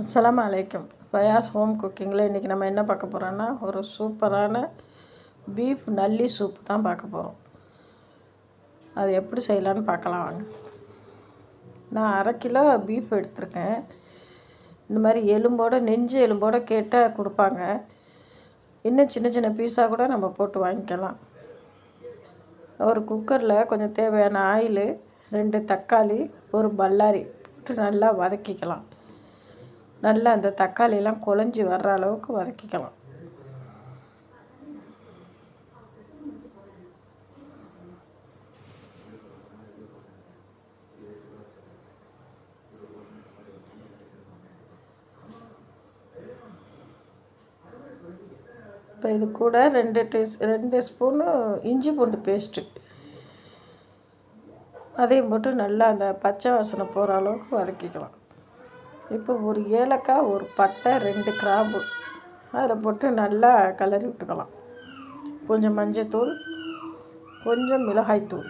அஸ்லாம் அலைக்கும். ஃபயாஸ் ஹோம் குக்கிங்கில் இன்றைக்கி நம்ம என்ன பார்க்க போகிறோன்னா ஒரு சூப்பரான பீஃப் நல்லி சூப் தான் பார்க்க போகிறோம் அது எப்படி செய்யலான்னு பார்க்கலாம் வாங்க. நான் அரை கிலோ பீஃப் எடுத்திருக்கேன். இந்த மாதிரி எலும்போட நெஞ்சு எலும்போட கேட்டால் கொடுப்பாங்க. இன்னும் சின்ன சின்ன பீஸாக கூட நம்ம போட்டு வாங்கிக்கலாம். ஒரு குக்கரில் கொஞ்சம் தேவையான ஆயில் ரெண்டு தக்காளி ஒரு பல்லாரி போட்டு நல்லா வதக்கிக்கலாம். நல்லா அந்த தக்காளியெல்லாம் குழஞ்சி வர்ற அளவுக்கு வதக்கிக்கலாம். இப்போ இது கூட ரெண்டு டீஸ் ரெண்டு ஸ்பூனு இஞ்சி பூண்டு பேஸ்ட்டு. அதையும் போட்டு நல்லா அந்த பச்சை வாசனை போகிற அளவுக்கு வதக்கிக்கலாம். இப்போ ஒரு ஏலக்காய் ஒரு பட்டை ரெண்டு கிராம்பு. அதில் போட்டு நல்லா கிளறி விட்டுக்கலாம். கொஞ்சம் மஞ்சத்தூள் கொஞ்சம் மிளகாய்த்தூள்.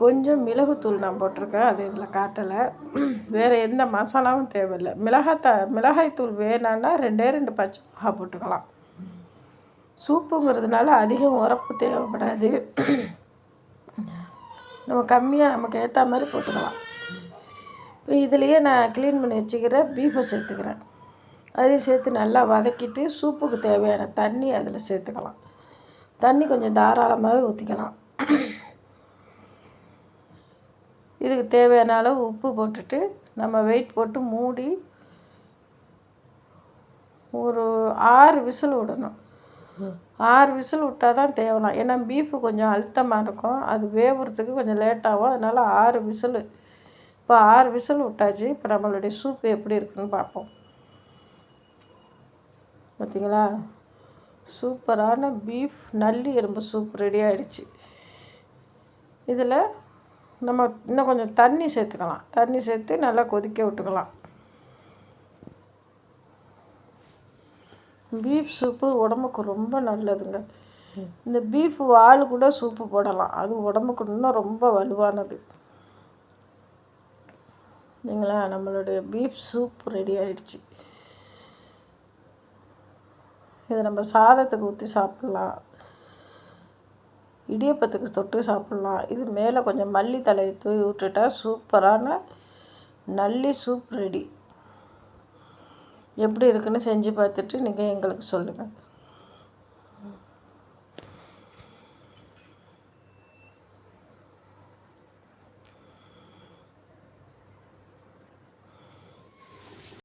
கொஞ்சம் மிளகுத்தூள் நான் போட்டிருக்கேன் அது இதில் காட்டலை. வேறு எந்த மசாலாவும் தேவையில்லை. மிளகாத்தா மிளகாய்த்தூள் வேணான்னா ரெண்டே ரெண்டு பச்சை மிளகா போட்டுக்கலாம். சூப்புங்கிறதுனால அதிகம் உரப்பு தேவைப்படாது. நம்ம கம்மியாக நமக்கு ஏற்ற மாதிரி போட்டுக்கலாம். இப்போ இதுலேயே நான் க்ளீன் பண்ணி வச்சுக்கிற பீஃபை சேர்த்துக்கிறேன். அதையும் சேர்த்து நல்லா வதக்கிட்டு சூப்புக்கு தேவையான தண்ணி அதில் சேர்த்துக்கலாம். தண்ணி கொஞ்சம் தாராளமாகவே ஊற்றிக்கலாம். இதுக்கு தேவையான அளவு உப்பு போட்டுட்டு நம்ம வெயிட் போட்டு மூடி ஒரு ஆறு விசில் விடணும். ஆறு விசில் விட்டால் தான் தேவலாம். ஏன்னா பீஃபு கொஞ்சம் அழுத்தமாக இருக்கும். அது வேவுறதுக்கு கொஞ்சம் லேட்டாகும் அதனால் ஆறு விசில் இப்போ ஆறு விசில் விட்டாச்சு இப்போ நம்மளுடைய சூப்பு எப்படி இருக்குன்னு பார்ப்போம். பார்த்தீங்களா? சூப்பரான பீஃப் நல்லி எலும்பு சூப் ரெடி ஆகிடுச்சு இதில் நம்ம இன்னும் கொஞ்சம் தண்ணி சேர்த்துக்கலாம். தண்ணி சேர்த்து நல்லா கொதிக்க விட்டுக்கலாம். பீஃப் சூப்பு உடம்புக்கு ரொம்ப நல்லதுங்க. இந்த பீஃப் வால் கூட சூப்பு போடலாம். அது உடம்புக்கு இன்னும் ரொம்ப வலுவானது. இல்லைங்களா? நம்மளுடைய பீஃப் சூப் ரெடி ஆயிடுச்சு. இதை நம்ம சாதத்துக்கு ஊற்றி சாப்பிட்லாம். இடியப்பத்துக்கு தொட்டு சாப்பிட்லாம். இது மேலே கொஞ்சம் மல்லி தலையை தூவி விட்டுட்டா சூப்பரான நல்லி சூப் ரெடி எப்படி இருக்குன்னு செஞ்சு பார்த்துட்டு நீங்கள் எங்களுக்கு சொல்லுங்கள்